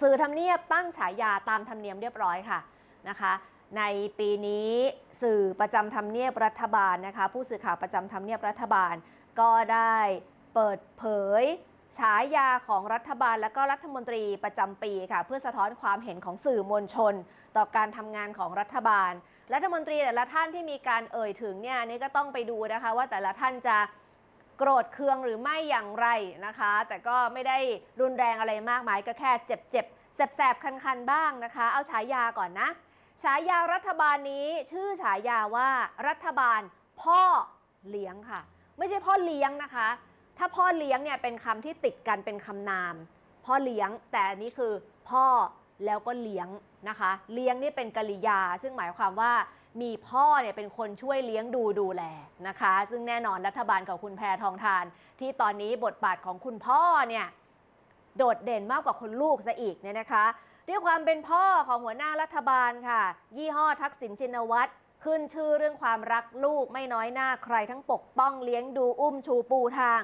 สื่อทำเนียบตั้งฉายาตามธรรมเนียมเรียบร้อยค่ะนะคะในปีนี้สื่อประจำทำเนียบรัฐบาลนะคะผู้สื่อข่าวประจำทำเนียบรัฐบาล ก็ได้เปิดเผยฉายาของรัฐบาลและก็รัฐมนตรีประจำปีค่ะเพื่อสะท้อนความเห็นของสื่อมวลชน ต่อการทำงานของรัฐบาล รัฐมนตรีแต่ละท่านที่มีการเอ่ยถึงเนี่ยนี่ก็ต้องไปดูนะคะว่าแต่ละท่านจะ โกรธเคืองหรือไม่อย่างไรนะคะ แต่ก็ไม่ได้รุนแรงอะไรมากมายก็แค่เจ็บเจ็บแสบๆ คันๆ บ้างนะคะ เอาฉายาก่อนนะ ฉายารัฐบาลนี้ชื่อฉายาว่ารัฐบาลพ่อเลี้ยงค่ะ ไม่ใช่พ่อเลี้ยงนะคะ ถ้าพ่อเลี้ยงเนี่ยเป็นคำที่ติดกันเป็นคำนาม พ่อเลี้ยงแต่อันนี้คือพ่อแล้วก็เลี้ยงนะคะ เลี้ยงนี่เป็นกริยา ซึ่งหมายความว่า มีพ่อเนี่ยเป็นคนช่วยเลี้ยงดูดูแลนะคะ ซึ่งแน่นอนรัฐบาลของคุณแพทองทาน ที่ตอนนี้บทบาทของคุณพ่อเนี่ยโดดเด่นมากกว่าคนลูกซะอีกเนี่ยนะคะด้วยความเป็นพ่อของหัวหน้ารัฐบาลค่ะ ยี่ห้อทักษิณชินวัตรขึ้นชื่อเรื่องความรักลูกไม่น้อยหน้าใครทั้งปกป้องเลี้ยงดูอุ้มชูปูทาง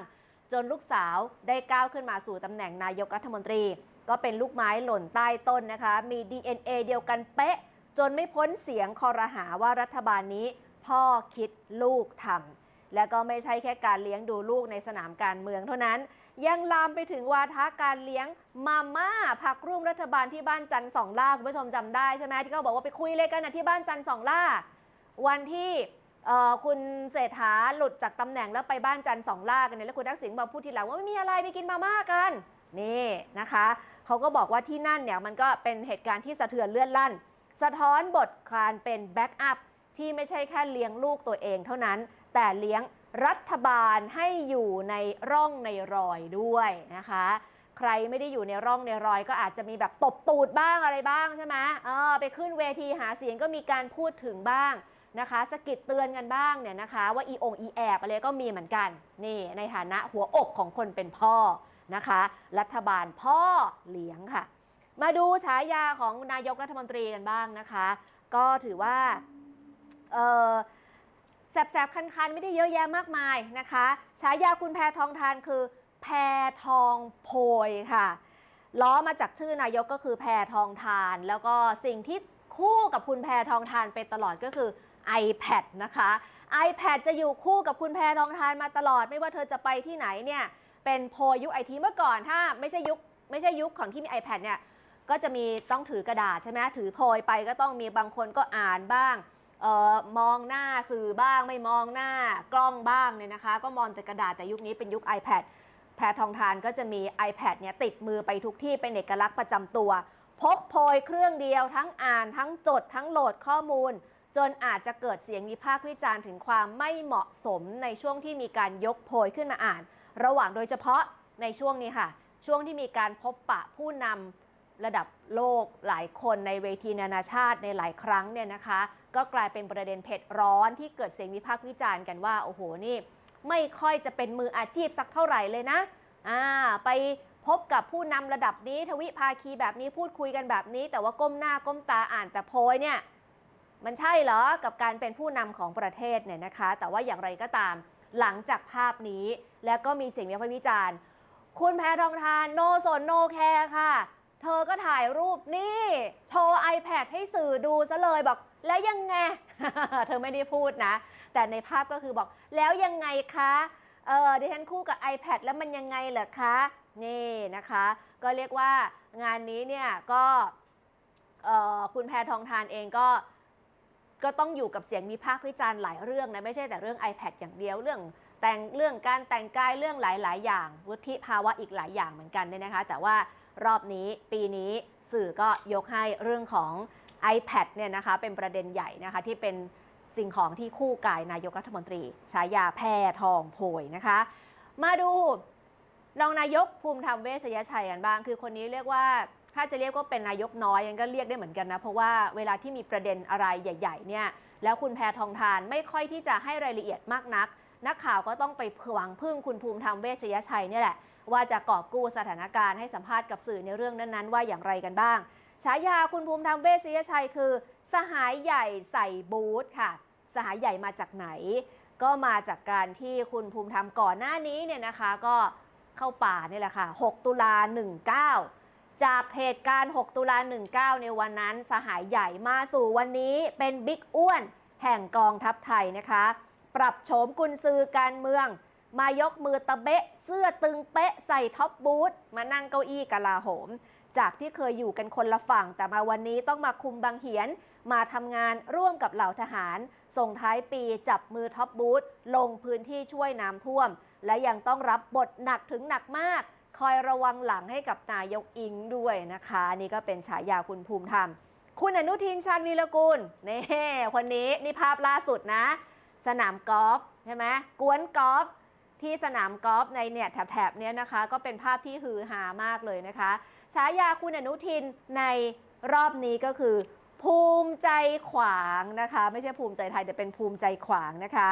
จนลูกสาวได้ก้าวขึ้นมาสู่ตำแหน่งนายกรัฐมนตรี ก็เป็นลูกไม้หล่นใต้ต้นนะคะ มี DNA เดียวกันเป๊ะ จนไม่พ้นเสียงคอรหาว่ารัฐบาลนี้ พ่อคิดลูกทำและก็ไม่ใช่แค่การเลี้ยงดูลูกในสนามการเมืองเท่านั้น ยังลามไปถึงวาทะการเลี้ยงมาม่าพักร่วมรัฐบาลที่บ้านจันทร์สองล่าคุณผู้ชมจำได้ใช่ไหมที่เขาบอกว่าไปคุยเลยกันนะที่บ้านจันทร์สองล่า วันที่คุณเศรษฐาหลุดจากตำแหน่งแล้วไปบ้านจันทร์สองล่ากันเนี่ยแล้วคุณทักษิณมาพูดทีหลังว่าไม่มีอะไรไปกินมาม่ากันนี่นะคะเขาก็บอกว่าที่นั่นเนี่ยมันก็เป็นเหตุการณ์ที่สะเทือนเลื่อนลั่น สะท้อนบทการเป็นแบ็กอัพที่ไม่ใช่แค่เลี้ยงลูกตัวเองเท่านั้น แต่เลี้ยงรัฐบาลให้อยู่ในร่องในรอยด้วยนะคะ ใครไม่ได้อยู่ในร่องในรอย ก็อาจจะมีแบบตบตูดบ้างอะไรบ้างใช่ไหมเออไปขึ้นเวทีหาเสียงก็มีการพูดถึงบ้างนะคะสะกิดเตือนกันบ้างเนี่ยนะคะ ว่าอีองอีแอบอะไรก็มีเหมือนกัน นี่ในฐานะหัวอกของคนเป็นพ่อนะคะ รัฐบาลพ่อเลี้ยงค่ะ มาดูฉายาของนายกรัฐมนตรีกันบ้างนะคะ ก็ถือว่าเออแสบๆ คันๆ ไม่ได้เยอะแยะมากมายนะคะ ฉายาคุณแพทองทานคือ แพทองโพยค่ะ ล้อมาจากชื่อนายกก็คือแพทองทาน แล้วก็สิ่งที่คู่กับคุณแพทองทานไปตลอดก็คือ iPad นะคะ iPad จะอยู่คู่กับคุณแพทองทานมาตลอด ไม่ว่าเธอจะไปที่ไหนเนี่ย เป็นโพยยุคไอทีเมื่อก่อนถ้าไม่ใช่ยุคไม่ใช่ยุคของที่มี iPad เนี่ย ก็จะมีต้องถือกระดาษใช่ไหมถือโพยไปก็ต้องมีบางคนก็อ่านบ้างออมองหน้าสื่อบ้าง ไม่มองหน้ากล้องบ้างเนี่ยนะคะ ก็มองแต่กระดาษแต่ยุคนี้เป็นยุค iPad แพทองทานก็จะมี iPad เนี่ยติดมือไปทุกที่เป็นเอกลักษณ์ประจำตัว พกโพยเครื่องเดียวทั้งอ่านทั้งจดทั้งโหลดข้อมูล จนอาจจะเกิดเสียงวิพากษ์วิจารณ์ถึงความไม่เหมาะสมในช่วงที่มีการยกโพยขึ้นมาอ่าน ระหว่างโดยเฉพาะในช่วงนี้ค่ะ ช่วงที่มีการพบปะผู้นำ ระดับโลกหลายคนในเวทีนานาชาติในหลายครั้งเนี่ยนะคะ ก็กลายเป็นประเด็นเผ็ดร้อนที่เกิดเสียงวิพากษ์วิจารณ์กันว่า โอ้โหนี่ ไม่ค่อยจะเป็นมืออาชีพสักเท่าไหร่เลยนะอ่าไปพบกับผู้นำระดับนี้ทวิภาคีแบบนี้พูดคุยกันแบบนี้ แต่ว่าก้มหน้าก้มตาอ่านแต่โพยเนี่ยมันใช่เหรอกับการเป็นผู้นำของประเทศเนี่ยนะคะ แต่ว่าอย่างไรก็ตามหลังจากภาพนี้แล้วก็มีเสียงวิพากษ์วิจารณ์ คุณแพทองทานโนสนโนแคร์ค่ะ เธอก็ถ่ายรูปนี่โชว์ iPad ให้สื่อดูซะเลยบอก แล้วยังไง เธอไม่ได้พูดนะ แต่ในภาพก็คือบอก แล้วยังไงคะเออดิฉันคู่กับ iPad แล้วมันยังไงเหรอคะนี่นะคะ ก็เรียกว่างานนี้เนี่ยก็คุณแพทองทานเองก็ก็ต้องอยู่กับเสียงวิพากษ์วิจารณ์หลายเรื่องนะ ไม่ใช่แต่เรื่อง iPad อย่างเดียวเรื่องแต่งเรื่องการแต่งกายเรื่องหลาย ๆ อย่างวุฒิภาวะอีกหลายอย่างเหมือนกันเนี่ยนะคะ แต่ว่า รอบนี้ปีนี้สื่อก็ยกให้เรื่องของ iPad เนี่ยนะคะเป็นประเด็นใหญ่นะคะที่เป็นสิ่งของที่คู่กายนายกรัฐมนตรีฉายาแพทองโพยนะคะ มาดูรองนายกภูมิธรรมเวชยชัยกันบ้าง คือคนนี้เรียกว่าถ้าจะเรียกว่าเป็นนายกน้อยยังก็เรียกได้เหมือนกันนะ เพราะว่าเวลาที่มีประเด็นอะไรใหญ่ ๆ เนี่ย แล้วคุณแพทองทานไม่ค่อยที่จะให้รายละเอียดมากนัก นักข่าวก็ต้องไปหวังพึ่งคุณภูมิธรรมเวชยชัยเนี่ยแหละ ว่าจะกอบกู้สถานการณ์ให้สัมภาษณ์กับสื่อในเรื่องนั้นๆ ว่าอย่างไรกันบ้าง ฉายาคุณภูมิธรรมเวชยชัยคือ สหายใหญ่ใส่บูทค่ะ สหายใหญ่มาจากไหน ก็มาจากการที่คุณภูมิธรรมก่อนหน้านี้เนี่ยนะคะก็เข้าป่านี่แหละค่ะ 6 ตุลา 19 จากเหตุการณ์ 6 ตุลา 19 ในวันนั้น สหายใหญ่มาสู่วันนี้เป็นบิ๊กอ้วน แห่งกองทัพไทยนะคะ ปรับโฉมกุนซือการเมือง มายกมือตะเบะ เสื้อตึงเป๊ะใส่ท็อปบูทมานั่งเก้าอี้กลาโหม จากที่เคยอยู่กันคนละฝั่ง แต่มาวันนี้ต้องมาคุมบางเหียน มาทำงานร่วมกับเหล่าทหาร ส่งท้ายปีจับมือท็อปบูธลงพื้นที่ช่วยน้ำท่วม และยังต้องรับบทหนักถึงหนักมาก คอยระวังหลังให้กับนายกอิงด้วยนะคะ นี่ก็เป็นฉายาคุณภูมิธรรมคุณอนุทินชาญวีรกุลนี่คนนี้นี่ภาพล่าสุดนะ สนามกอล์ฟใช่ไหมกวนกอล์ฟ ที่สนามกอล์ฟในเนี่ยแถบๆเนี้ยนะคะ ก็เป็นภาพที่ฮือฮามากเลยนะคะฉายาคุณอนุทินในรอบนี้ก็คือ ภูมิใจขวางนะคะ ไม่ใช่ภูมิใจไทยแต่เป็นภูมิใจขวางนะคะ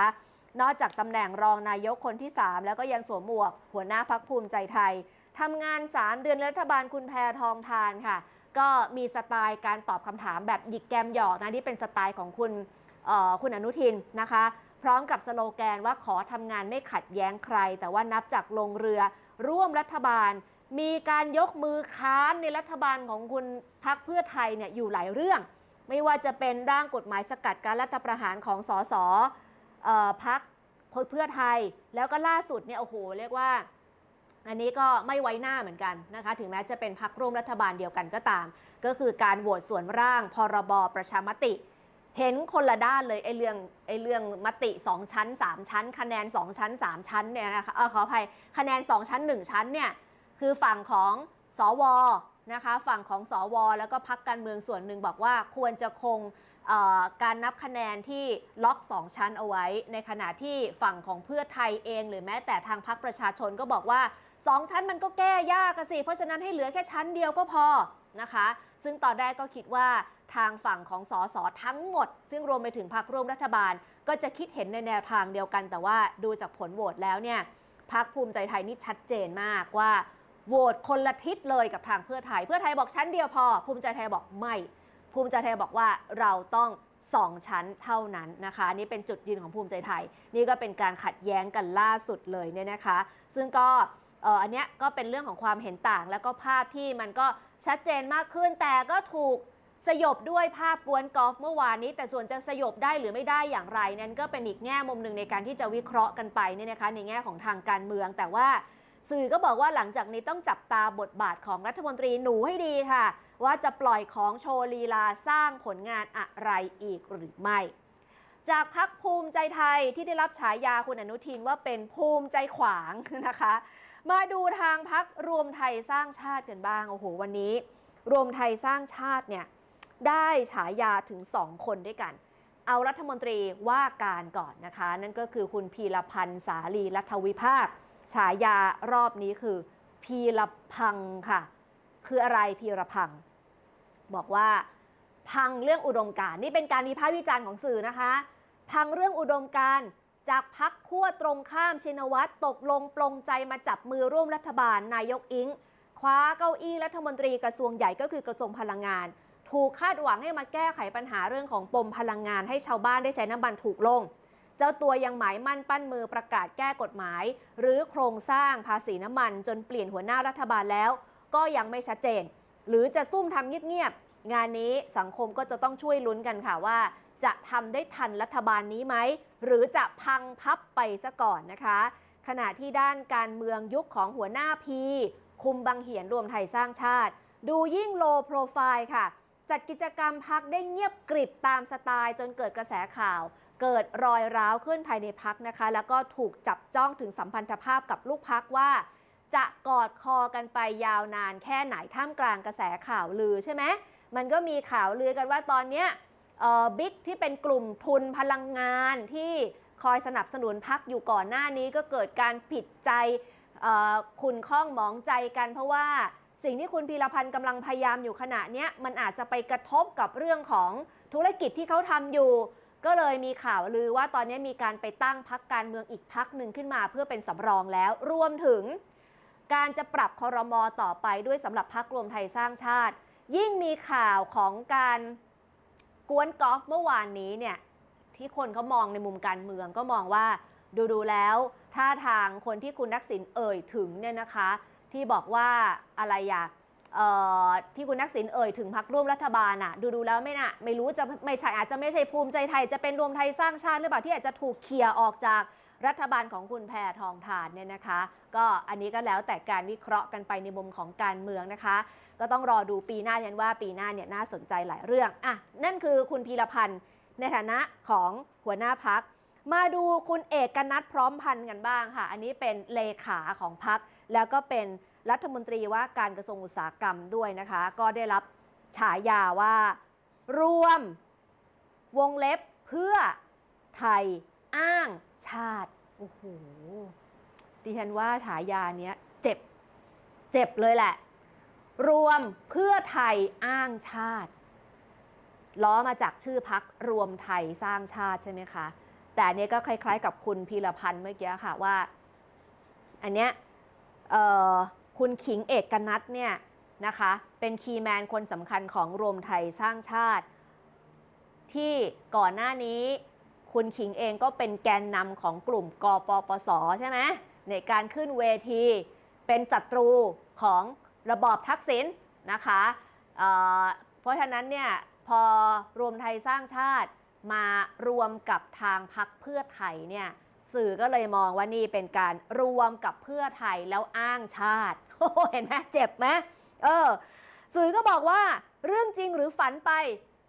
นอกจากตำแหน่งรองนายกคนที่ 3 แล้วก็ยังสวมหมวก หัวหน้าพักภูมิใจไทยทำงาน 3 เดือนรัฐบาลคุณแพทองทานค่ะ ก็มีสไตล์การตอบคำถามแบบหยิกแกมหยอกนะที่เป็นสไตล์ของคุณคุณอนุทินนะคะ พร้อมกับสโลแกนว่าขอทำงานไม่ขัดแย้งใคร แต่ว่านับจากลงเรือร่วมรัฐบาล มีการยกมือค้านในรัฐบาลของคุณพักเพื่อไทยเนี่ยอยู่หลายเรื่อง ไม่ว่าจะเป็นร่างกฎหมายสกัดการรัฐประหารของสสเอ่อพักเพื่อไทย แล้วก็ล่าสุดเนี่ยโอ้โหเรียกว่าอันนี้ก็ไม่ไว้หน้าเหมือนกันนะคะ ถึงแม้จะเป็นพักร่วมรัฐบาลเดียวกันก็ตาม ก็คือการโหวตส่วนร่างพรบประชามติ เห็นคนละด้านเลยไอ้เรื่องไอ้เรื่องมติ2ชั้น3ชั้น คะแนน2ชั้น3ชั้นเนี่ยนะคะเออขออภัยคะแนน2ชั้น1ชั้นเนี่ยคือฝั่งของสวนะคะฝั่งของสว แล้วก็พักการเมืองส่วนหนึ่งบอกว่าควรจะคงการนับคะแนนที่ล็อก 2 ชั้นเอาไว้ ในขณะที่ฝั่งของเพื่อไทยเองหรือแม้แต่ทางพักประชาชนก็บอกว่า 2 ชั้นมันก็แก้ยากสิ เพราะฉะนั้นให้เหลือแค่ชั้นเดียวก็พอนะคะ ซึ่งตอนแรกก็คิดว่า ทางฝั่งของสสทั้งหมด ซึ่งรวมไปถึงพรรคร่วมรัฐบาล ก็จะคิดเห็นในแนวทางเดียวกัน แต่ว่าดูจากผลโหวตแล้วเนี่ยพรรคภูมิใจไทยนี่ชัดเจนมากว่าโหวตคนละทิศเลยกับทางเพื่อไทย เพื่อไทยบอกชั้นเดียวพอ ภูมิใจไทยบอกไม่ ภูมิใจไทยบอกว่าเราต้องสองชั้นเท่านั้นนะคะนี่เป็นจุดยืนของภูมิใจไทย นี่ก็เป็นการขัดแย้งกันล่าสุดเลยเนี่ยนะคะ ซึ่งก็อ,อันนี้ก็เป็นเรื่องของความเห็นต่าง แล้วก็ภาพที่มันก็ชัดเจนมากขึ้นแต่ก็ถูก สยบด้วยภาพกวนกอล์ฟเมื่อวานนี้ แต่ส่วนจะสยบได้หรือไม่ได้อย่างไร นั้นก็เป็นอีกแง่มุมหนึ่งในการที่จะวิเคราะห์กันไปเนี่ยนะคะในแง่ของทางการเมือง แต่ว่าสื่อก็บอกว่าหลังจากนี้ต้องจับตาบทบาทของรัฐมนตรีหนูให้ดีค่ะ ว่าจะปล่อยของโชว์ลีลาสร้างผลงานอะไรอีกหรือไม่ จากพักภูมิใจไทยที่ได้รับฉายาคุณอนุทินว่าเป็นภูมิใจขวางนะคะ มาดูทางพักรวมไทยสร้างชาติกันบ้างโอ้โหวันนี้ รวมไทยสร้างชาติเนี่ย ได้ฉายาถึง 2 คนด้วยกัน เอารัฐมนตรีว่าการก่อนนะคะ นั่นก็คือคุณพีรพันธ์สาลีรัฐวิภาค ฉายารอบนี้คือ พีรพังค่ะ คืออะไรพีรพัง บอกว่าพังเรื่องอุดมการณ์นี่เป็นการวิพากษ์วิจารณ์ของสื่อนะคะ พังเรื่องอุดมการณ์จากพักขั้วตรงข้ามชินวัตรตกลงปลงใจมาจับมือร่วมรัฐบาลนายกอิงคว้าเก้าอี้รัฐมนตรีกระทรวงใหญ่ก็คือกระทรวงพลังงาน ถูกคาดหวังให้มาแก้ไขปัญหาเรื่องของปมพลังงานให้ชาวบ้านได้ใช้น้ำมันถูกลง เจ้าตัวยังหมายมั่นปั้นมือประกาศแก้กฎหมาย หรือโครงสร้างภาษีน้ำมันจนเปลี่ยนหัวหน้ารัฐบาลแล้ว ก็ยังไม่ชัดเจน หรือจะซุ่มทำเงียบๆงานนี้สังคมก็จะต้องช่วยลุ้นกันค่ะว่า จะทำได้ทันรัฐบาลนี้ไหมหรือจะพังพับไปซะก่อนนะคะ ขณะที่ด้านการเมืองยุคของหัวหน้าพีคุมบังเหียนรวมไทยสร้างชาติ ดูยิ่งโลโปรไฟล์ค่ะ จัดกิจกรรมพักได้เงียบกริบตามสไตล์ จนเกิดกระแสข่าว เกิดรอยร้าวขึ้นภายในพักนะคะ แล้วก็ถูกจับจ้องถึงสัมพันธภาพกับลูกพักว่า จะกอดคอกันไปยาวนานแค่ไหนท่ามกลางกระแสข่าวลือใช่ไหมมันก็มีข่าวลือกันว่าตอนเนี้ยบิ๊กที่เป็นกลุ่มทุนพลังงานที่คอยสนับสนุนพักอยู่ก่อนหน้านี้ก็เกิดการผิดใจคุณข้องหมองใจกันเพราะว่า สิ่งที่คุณพีรพันธ์กำลังพยายามอยู่ขณะนี้มันอาจจะไปกระทบกับเรื่องของธุรกิจที่เขาทำอยู่ ก็เลยมีข่าวลือว่าตอนนี้มีการไปตั้งพักการเมืองอีกพักหนึ่งขึ้นมาเพื่อเป็นสำรองแล้ว รวมถึง การจะปรับคอรมอต่อไปด้วยสำหรับพักรวมไทยสร้างชาติ ยิ่งมีข่าวของการกวนกอล์ฟเมื่อวานนี้เนี่ยที่คนเขามองในมุมการเมืองก็มองว่าดูดูๆแล้วท่าทางคนที่คุณนักสินเอ่ยถึงเนี่ยนะคะ ที่บอกว่าอะไรอยากเอ่อที่คุณนักสินเอ่ยถึงพักร่วมรัฐบาลน่ะดูดูแล้วไม่น่ะไม่รู้จะไม่ใช่อาจจะไม่ใช่ภูมิใจไทย จะเป็นรวมไทยสร้างชาติหรือเปล่าที่อาจจะถูกเคลียร์ออกจากรัฐบาลของคุณแพทองทานเนี่ยนะคะ ก็อันนี้ก็แล้วแต่การวิเคราะห์กันไปในมุมของการเมืองนะคะ ก็ต้องรอดูปีหน้ายันว่าปีหน้าเนี่ยน่าสนใจหลายเรื่องอะนั่นคือคุณพีรพันธ์ในฐานะของหัวหน้าพัก มาดูคุณเอกนัทพร้อมพันธ์กันบ้างค่ะ อันนี้เป็นเลขาของพัก แล้วก็เป็นรัฐมนตรีว่าการกระทรวงอุตสาหกรรมด้วยนะคะ ก็ได้รับฉายาว่ารวมวงเล็บเพื่อไทยอ้างชาติ โอ้โห ดิฉันว่าฉายาเนี้ยเจ็บ เจ็บเลยแหละ รวมเพื่อไทยอ้างชาติ ล้อมาจากชื่อพักรวมไทยสร้างชาติใช่ไหมคะ แต่เนี้ยก็คล้ายๆกับคุณพีรพันธ์เมื่อกี้ค่ะว่า อันเนี้ย คุณขิงเอกนัทเนี่ยนะคะเป็นคีย์แมนคนสำคัญของรวมไทยสร้างชาติ ที่ก่อนหน้านี้คุณขิงเองก็เป็นแกนนำของกลุ่มกปปสใช่ไหมในการขึ้นเวทีเป็นศัตรูของระบอบทักษิณนะคะเเพราะฉะนั้นเนี่ยพอรวมไทยสร้างชาติมารวมกับทางพักเพื่อไทยเนี่ย สื่อก็เลยมองว่านี่เป็นการรวมกับเพื่อไทยแล้วอ้างชาติเห็นไหมเจ็บไหมเออ สื่อก็บอกว่าเรื่องจริงหรือฝันไป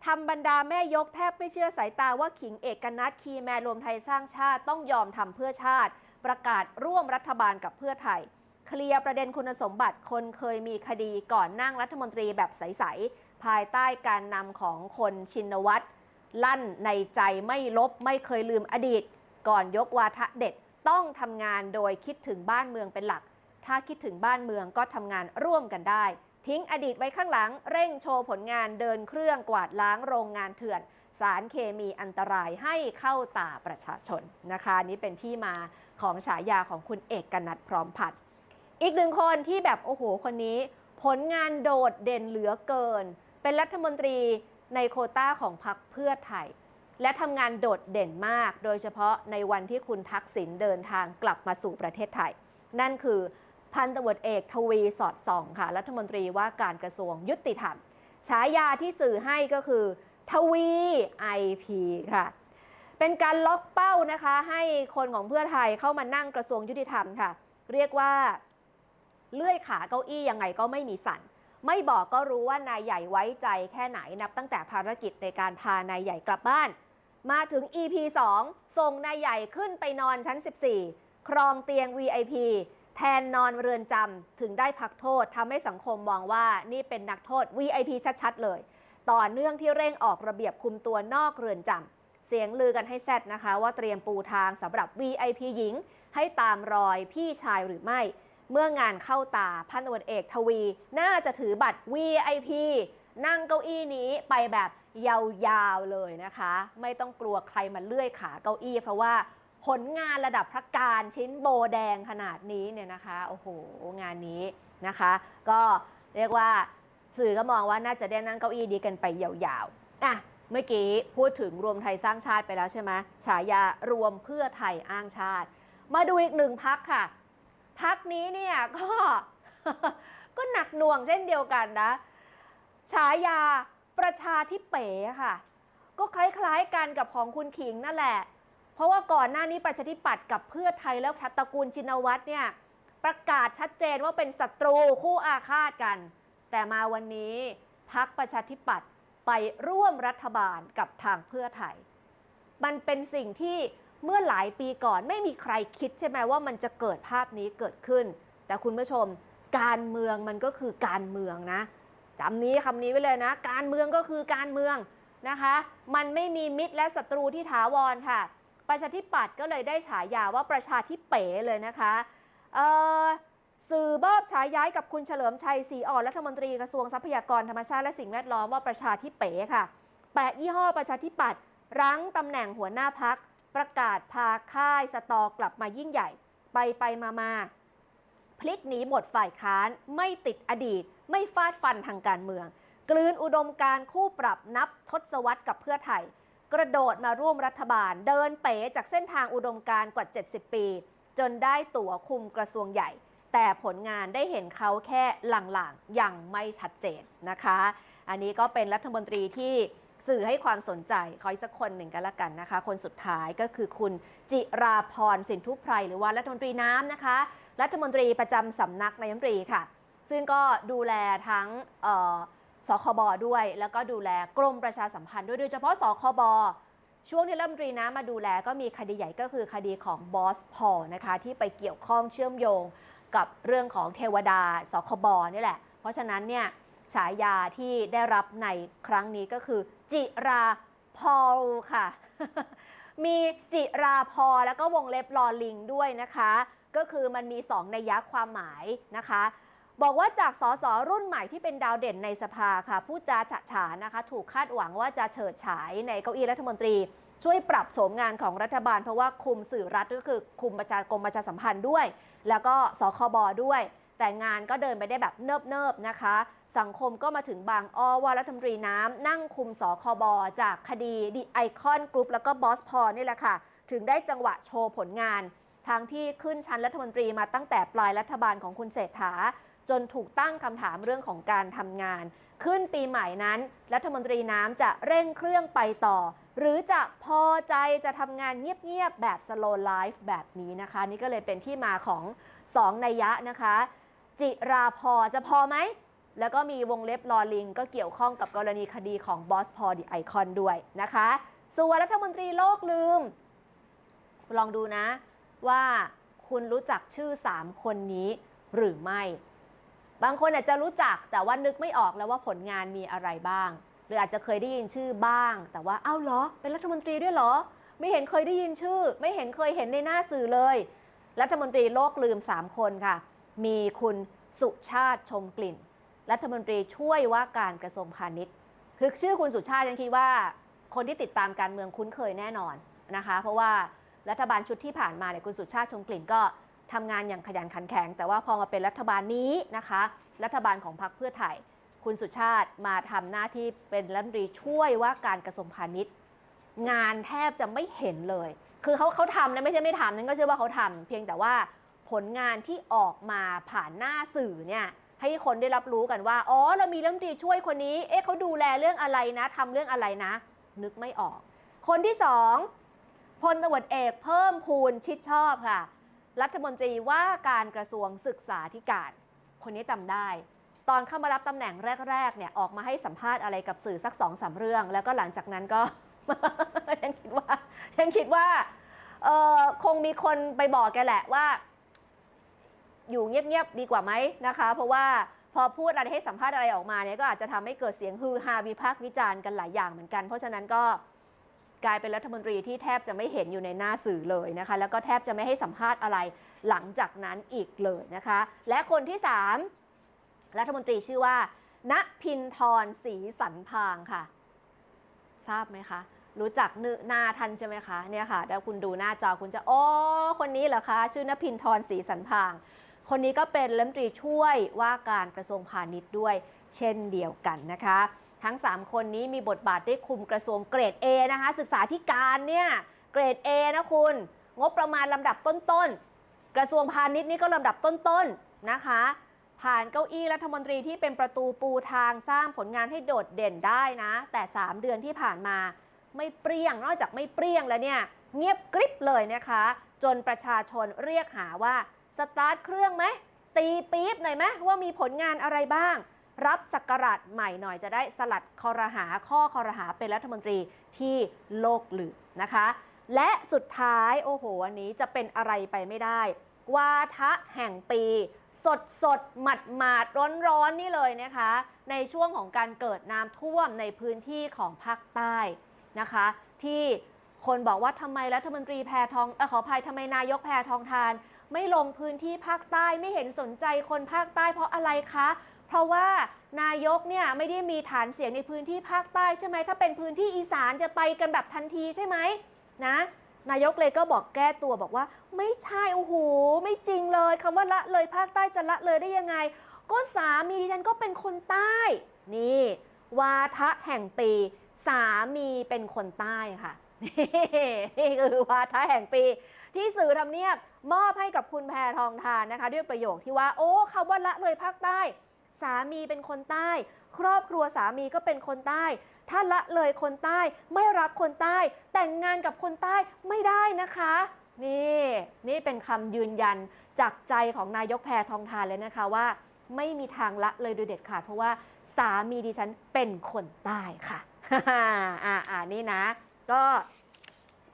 ทำบรรดาแม่ยกแทบไม่เชื่อสายตาว่าขิงเอกนัทคีแมรวมไทยสร้างชาติต้องยอมทำเพื่อชาติ ประกาศร่วมรัฐบาลกับเพื่อไทย เคลียร์ประเด็นคุณสมบัติคนเคยมีคดีก่อนนั่งรัฐมนตรีแบบใส ๆ ภายใต้การนำของคนชินวัตรลั่นในใจไม่ลบไม่เคยลืมอดีต ก่อนยกวาทะเด็ดต้องทำงานโดยคิดถึงบ้านเมืองเป็นหลัก ถ้าคิดถึงบ้านเมืองก็ทำงานร่วมกันได้ ทิ้งอดีตไว้ข้างหลัง เร่งโชว์ผลงานเดินเครื่องกวาดล้างโรงงานเถื่อน สารเคมีอันตรายให้เข้าตาประชาชนนะคะนี่เป็นที่มาของฉายาของคุณเอกกนัทพร้อมพัฒน์อีกหนึ่งคนที่แบบโอ้โหคนนี้ ผลงานโดดเด่นเหลือเกิน เป็นรัฐมนตรีในโคต้าของพรรคเพื่อไทย และทำงานโดดเด่นมาก โดยเฉพาะในวันที่คุณทักษิณเดินทางกลับมาสู่ประเทศไทย นั่นคือพันตำรวจเอกทวีสอดส่องค่ะ รัฐมนตรีว่าการกระทรวงยุติธรรม ฉายาที่สื่อให้ก็คือ ทวีไอพีค่ะ เป็นการล็อกเป้านะคะ ให้คนของเพื่อไทยเข้ามานั่งกระทรวงยุติธรรมค่ะ เรียกว่าเลื่อยขาเก้าอี้ยังไงก็ไม่มีสั่น ไม่บอกก็รู้ว่านายใหญ่ไว้ใจแค่ไหนนับตั้งแต่ภารกิจในการพานายใหญ่กลับบ้าน มาถึง EP 2 ส่งนายใหญ่ขึ้นไปนอนชั้น 14 ครองเตียง VIP แทนนอนเรือนจำถึงได้พักโทษทำให้สังคมมองว่านี่เป็นนักโทษ VIP ชัดๆ เลย ต่อเนื่องที่เร่งออกระเบียบคุมตัวนอกเรือนจำเสียงลือกันให้แซดนะคะ ว่าเตรียมปูทางสำหรับ VIP หญิง ให้ตามรอยพี่ชายหรือไม่ เมื่องานเข้าตาพันตำรวจเอกทวี น่าจะถือบัตร VIP นั่งเก้าอี้นี้ไปแบบยาวๆเลยนะคะ ไม่ต้องกลัวใครมาเลื่อยขาเก้าอี้ เพราะว่าผลงานระดับพระการชิ้นโบแดงขนาดนี้เนี่ยนะคะโอ้โหงานนี้นะคะ ก็เรียกว่าสื่อก็มองว่าน่าจะได้นั่งเก้าอี้ดีกันไปยาวๆอะเมื่อกี้พูดถึงรวมไทยสร้างชาติไปแล้วใช่ไหมฉายารวมเพื่อไทยอ้างชาติ มาดูอีกหนึ่งพักค่ะ พักนี้เนี่ยก็ก็หนักหน่วงเช่นเดียวกันนะ ฉายาประชาธิเป๋ค่ะ ก็คล้ายๆกันกับของคุณขิงนั่นแหละ เพราะว่าก่อนหน้านี้ประชาธิปัตย์กับเพื่อไทยแล้วตระกูลจินวัตรเนี่ยประกาศชัดเจนว่าเป็นศัตรูคู่อาฆาตกัน แต่มาวันนี้พักประชาธิปัตย์ไปร่วมรัฐบาลกับทางเพื่อไทย มันเป็นสิ่งที่ เมื่อหลายปีก่อนไม่มีใครคิดใช่ไหมว่ามันจะเกิดภาพนี้เกิดขึ้น แต่คุณผู้ชม การเมืองมันก็คือการเมืองนะจำนี้คำนี้ไว้เลยนะ การเมืองก็คือการเมืองนะคะ มันไม่มีมิตรและศัตรูที่ถาวรค่ะ ประชาธิปัตย์ก็เลยได้ฉายาว่าประชาธิเป๋เลยนะคะสื่อบอบฉายายกับคุณเฉลิมชัยศรีอ่อนรัฐมนตรีกระทรวงทรัพยากรธรรมชาติและสิ่งแวดล้อมว่าประชาธิเป๋ค่ะ แปะยี่ห้อประชาธิปัตย์รั้งตำแหน่งหัวหน้าพัก ประกาศพาค่ายสตอกลับมายิ่งใหญ่ ไปไปมามาพลิกหนีบทฝ่ายค้านไม่ติดอดีต ไม่ฟาดฟันทางการเมือง กลืนอุดมการคู่ปรับนับทศวรรษกับเพื่อไทย กระโดดมาร่วมรัฐบาล เดินเป๋จากเส้นทางอุดมการกว่า 70 ปี จนได้ตั๋วคุมกระทรวงใหญ่ แต่ผลงานได้เห็นเขาแค่หลังๆยังไม่ชัดเจนนะคะ อันนี้ก็เป็นรัฐมนตรีที่ สื่อให้ความสนใจขออีกสักคนหนึ่งกันละกันนะคะ คนสุดท้ายก็คือคุณจิราพรสินทุพไพรหรือว่ารัฐมนตรีน้ำนะคะ รัฐมนตรีประจำสำนักนายมนตรีค่ะ ซึ่งก็ดูแลทั้งสคบด้วย แล้วก็ดูแลกรมประชาสัมพันธ์ด้วยโดยเฉพาะสคบช่วงที่รัฐมนตรีน้ำมาดูแลก็มีคดีใหญ่ก็คือคดีของบอสพอนะคะที่ไปเกี่ยวข้องเชื่อมโยงกับเรื่องของเทวดาสคบนี่แหละ เพราะฉะนั้นเนี่ยฉายาที่ได้รับในครั้งนี้ก็คือ จิราพอลค่ะ มีจิราพอแล้วก็วงเล็บลอลิงด้วยนะคะ ก็คือมันมีสองนัยยะความหมายนะคะ บอกว่าจากสสรุ่นใหม่ที่เป็นดาวเด่นในสภาค่ะ ผู้จาฉะฉานนะคะ ถูกคาดหวังว่าจะเฉิดฉายในเก้าอี้รัฐมนตรี ช่วยปรับโฉมงานของรัฐบาล เพราะว่าคุมสื่อรัฐก็คือคุมประชากรมประชาสัมพันธ์ด้วย แล้วก็สคบด้วย แต่งานก็เดินไปได้แบบเนิบๆนะคะ สังคมก็มาถึงบางอ้อว่ารัฐมนตรีน้ำนั่งคุมสคบจากคดีดีไอคอนกรุ๊ปแล้วก็บอสพอนี่แหละค่ะ ถึงได้จังหวะโชว์ผลงานทั้งที่ขึ้นชั้นรัฐมนตรีมาตั้งแต่ปลายรัฐบาลของคุณเศรษฐา จนถูกตั้งคำถามเรื่องของการทำงาน ขึ้นปีใหม่นั้น รัฐมนตรีน้ำจะเร่งเครื่องไปต่อ หรือจะพอใจจะทำงานเงียบๆแบบ slow life แบบนี้นะคะ นี่ก็เลยเป็นที่มาของสองนัยยะนะคะ จิราพอจะพอไหม แล้วก็มีวงเล็บลอลิง ก็เกี่ยวข้องกับกรณีคดีของบอสพอดีไอคอนด้วยนะคะ ส่วนรัฐมนตรีโลกลืม ลองดูนะว่าคุณรู้จักชื่อ 3 คนนี้หรือไม่ บางคนอาจจะรู้จักแต่ว่านึกไม่ออกแล้วว่าผลงานมีอะไรบ้าง หรืออาจจะเคยได้ยินชื่อบ้าง แต่ว่าอ้าวเหรอ เป็นรัฐมนตรีด้วยเหรอ ไม่เห็นเคยได้ยินชื่อ ไม่เห็นเคยเห็นในหน้าสื่อเลย รัฐมนตรีโลกลืม 3 คนค่ะ มีคุณสุชาติชมกลิ่น รัฐมนตรีช่วยว่าการกระทรวงพาณิชย์ คือชื่อคุณสุชาติยังคิดว่า คนที่ติดตามการเมืองคุ้นเคยแน่นอนนะคะ เพราะว่ารัฐบาลชุดที่ผ่านมาเนี่ยคุณสุชาติชมกลิ่นก็ทำงานอย่างขยันขันแข็ง แต่ว่าพอมาเป็นรัฐบาลนี้นะคะ รัฐบาลของพรรคเพื่อไทย คุณสุชาติมาทำหน้าที่เป็นรัฐมนตรีช่วยว่าการกระทรวงพาณิชย์ งานแทบจะไม่เห็นเลย คือเขาเขาทำนะไม่ใช่ไม่ทำนั่นก็เชื่อว่าเขาทำเพียงแต่ว่าผลงานที่ออกมาผ่านหน้าสื่อเนี่ย ให้คนได้รับรู้กันว่า อ๋อ เรามีรัฐมนตรีช่วยคนนี้ เอ๊ะเขาดูแลเรื่องอะไรนะทำเรื่องอะไรนะ นึกไม่ออก คนที่สองพลตำรวจเอกเพิ่มพูนชิดชอบค่ะ รัฐมนตรีว่าการกระทรวงศึกษาธิการ คนนี้จำได้ ตอนเข้ามารับตำแหน่งแรก ๆ เนี่ย ออกมาให้สัมภาษณ์อะไรกับสื่อสักสองสามเรื่อง แล้วก็หลังจากนั้นก็ยังคิดว่ายังคิดว่าเออคงมีคนไปบอกแกแหละว่า อยู่เงียบๆดีกว่าไหมนะคะ เพราะว่าพอพูดอะไรให้สัมภาษณ์อะไรออกมาเนี่ยก็อาจจะทำให้เกิดเสียงฮือฮาวิพากษ์วิจารณ์กันหลายอย่างเหมือนกัน เพราะฉะนั้นก็กลายเป็นรัฐมนตรีที่แทบจะไม่เห็นอยู่ในหน้าสื่อเลยนะคะ แล้วก็แทบจะไม่ให้สัมภาษณ์อะไรหลังจากนั้นอีกเลยนะคะ และคนที่ 3 รัฐมนตรีชื่อว่าณพินทรศรีสันพางค่ะ ทราบไหมคะ รู้จักเนื้อหน้าทันใช่ไหมคะเนี่ยค่ะแล้วคุณดูหน้าจอคุณจะอ๋อคนนี้เหรอคะ ชื่อนพินทรศรีสันพาง คนนี้ก็เป็นรัฐมนตรีช่วยว่าการกระทรวงพาณิชย์ด้วย เช่นเดียวกันนะคะ ทั้ง 3 คนนี้มีบทบาทได้คุมกระทรวงเกรด A นะคะ ศึกษาธิการเนี่ยเกรด A นะคุณ งบประมาณลำดับต้นๆ กระทรวงพาณิชย์นี่ก็ลำดับต้นๆนะคะ ผ่านเก้าอี้รัฐมนตรีที่เป็นประตูปูทางสร้างผลงานให้โดดเด่นได้นะ แต่ 3 เดือนที่ผ่านมาไม่เปรี้ยง นอกจากไม่เปรี้ยงแล้วเนี่ยเงียบกริบเลยนะคะ จนประชาชนเรียกหาว่า สตาร์ทเครื่องไหม ตีปี๊บหน่อยไหมว่ามีผลงานอะไรบ้าง รับสักการะใหม่หน่อยจะได้สลัดคอรหาข้อคอรหาเป็นรัฐมนตรีที่โลกหลืมนะคะ และสุดท้ายโอ้โหอันนี้จะเป็นอะไรไปไม่ได้ วาทะแห่งปี สดสดหมัดหมาดร้อนร้อนนี่เลยนะคะ ในช่วงของการเกิดน้ำท่วมในพื้นที่ของภาคใต้นะคะ ที่คนบอกว่าทำไมรัฐมนตรีแพรทองอขออภัยทำไมนายกแพรทองทาน ไม่ลงพื้นที่ภาคใต้ไม่เห็นสนใจคนภาคใต้เพราะอะไรคะ เพราะว่านายกเนี่ยไม่ได้มีฐานเสียงในพื้นที่ภาคใต้ใช่ไหมถ้าเป็นพื้นที่อีสานจะไปกันแบบทันทีใช่ไหมนะนายกเลยก็บอกแก้ตัวบอกว่า ไม่ใช่โอ้โหไม่จริงเลยคำว่าละเลยภาคใต้จะละเลยได้ยังไง ก็สามีดิฉันก็เป็นคนใต้ นี่ วาทะแห่งปี สามีเป็นคนใต้ค่ะนี่คือวาทะแห่งปี ที่สื่อทำเนียบมอบให้กับคุณแพทองทานนะคะ ด้วยประโยคที่ว่า โอ้คำว่าละเลยภาคใต้ สามีเป็นคนใต้ ครอบครัวสามีก็เป็นคนใต้ ถ้าละเลยคนใต้ ไม่รักคนใต้ แต่งงานกับคนใต้ไม่ได้นะคะ นี่ นี่เป็นคำยืนยันจากใจของนายกแพทองทานเลยนะคะว่า ไม่มีทางละเลยโดยเด็ดขาดเพราะว่าสามีดิฉันเป็นคนใต้ค่ะ อ่าอ่านี่นะ ก็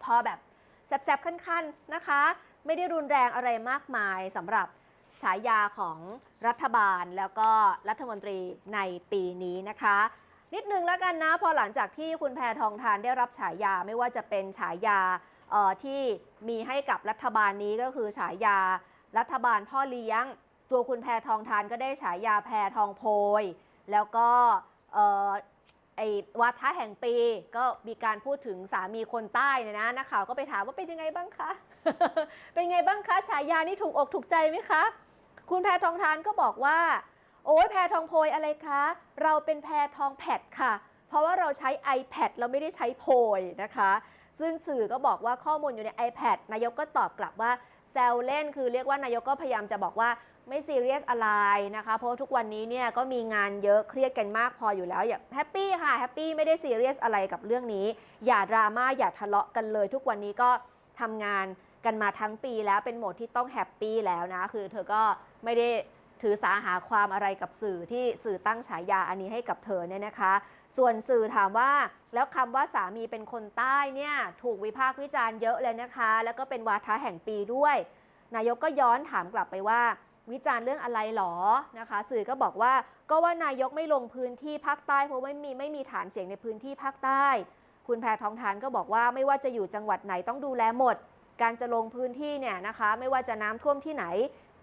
พอแบบ แซบๆขั้นๆ นะคะ ไม่ได้รุนแรงอะไรมากมายสำหรับฉายาของรัฐบาลแล้วก็รัฐมนตรีในปีนี้นะคะ นิดนึงแล้วกันนะ พอหลังจากที่คุณแพทองทานได้รับฉายาไม่ว่าจะเป็นฉายาที่มีให้กับรัฐบาลนี้ก็คือฉายารัฐบาลพ่อเลี้ยง ตัวคุณแพทองทานก็ได้ฉายาแพทองโพย แล้วก็ ไอ้วาทะแห่งปีก็มีการพูดถึงสามีคนใต้เนี่ยนะนักข่าวก็ไปถามว่าเป็นยังไงบ้างคะ เป็นไงบ้างคะฉายานี่ถูกอกถูกใจไหมคะ คุณแพทองทานก็บอกว่า โอ้ยแพทองโพยอะไรคะ เราเป็นแพทองแพดค่ะ เพราะว่าเราใช้ iPad เราไม่ได้ใช้โพยนะคะ ซึ่งสื่อก็บอกว่าข้อมูลอยู่ใน iPad นายกก็ตอบกลับว่าแซวเล่นคือเรียกว่านายกก็พยายามจะบอกว่า ไม่ซีเรียสอะไรนะคะ เพราะทุกวันนี้เนี่ยก็มีงานเยอะเครียดกันมากพออยู่แล้วอย่าแฮปปี้ค่ะแฮปปี้ไม่ได้ซีเรียสอะไรกับเรื่องนี้ อย่าดราม่าอย่าทะเลาะกันเลย ทุกวันนี้ก็ทำงานกันมาทั้งปีแล้วเป็นโหมดที่ต้องแฮปปี้แล้วนะ คือเธอก็ไม่ได้ถือสาหาความอะไรกับสื่อที่สื่อตั้งฉายาอันนี้ให้กับเธอเนี่ยนะคะ ส่วนสื่อถามว่าแล้วคำว่าสามีเป็นคนใต้เนี่ยถูกวิพากษ์วิจารณ์เยอะเลยนะคะ แล้วก็เป็นวาทะแห่งปีด้วย นายกก็ย้อนถามกลับไปว่า วิจารณ์เรื่องอะไรหรอนะคะ สื่อก็บอกว่าก็ว่านายกไม่ลงพื้นที่ภาคใต้เพราะไม่มีไม่มีฐานเสียงในพื้นที่ภาคใต้ คุณแพทองทานก็บอกว่าไม่ว่าจะอยู่จังหวัดไหนต้องดูแลหมด การจะลงพื้นที่เนี่ยนะคะ ไม่ว่าจะน้ำท่วมที่ไหน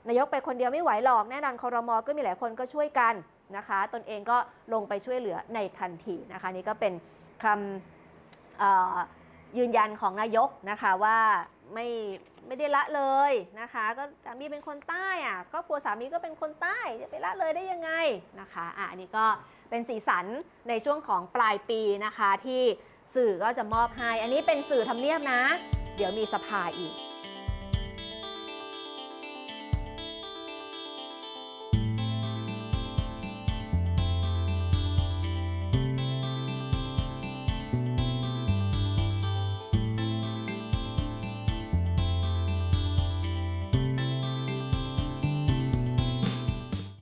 นายกไปคนเดียวไม่ไหวหรอกแน่นอนคอรมอก็มีหลายคนก็ช่วยกันนะคะ ตนเองก็ลงไปช่วยเหลือในทันทีนะคะนี่ก็เป็นคำยืนยันของนายกนะคะว่า ไม่ไม่ได้ละเลยนะคะ ก็สามีเป็นคนใต้อะครอบครัวสามีก็เป็นคนใต้จะไปละเลยได้ยังไงนะคะอะอันนี้ก็เป็นสีสันในช่วงของปลายปีนะคะ ที่สื่อก็จะมอบให้ อันนี้เป็นสื่อทำเนียบนะ เดี๋ยวมีสภาอีก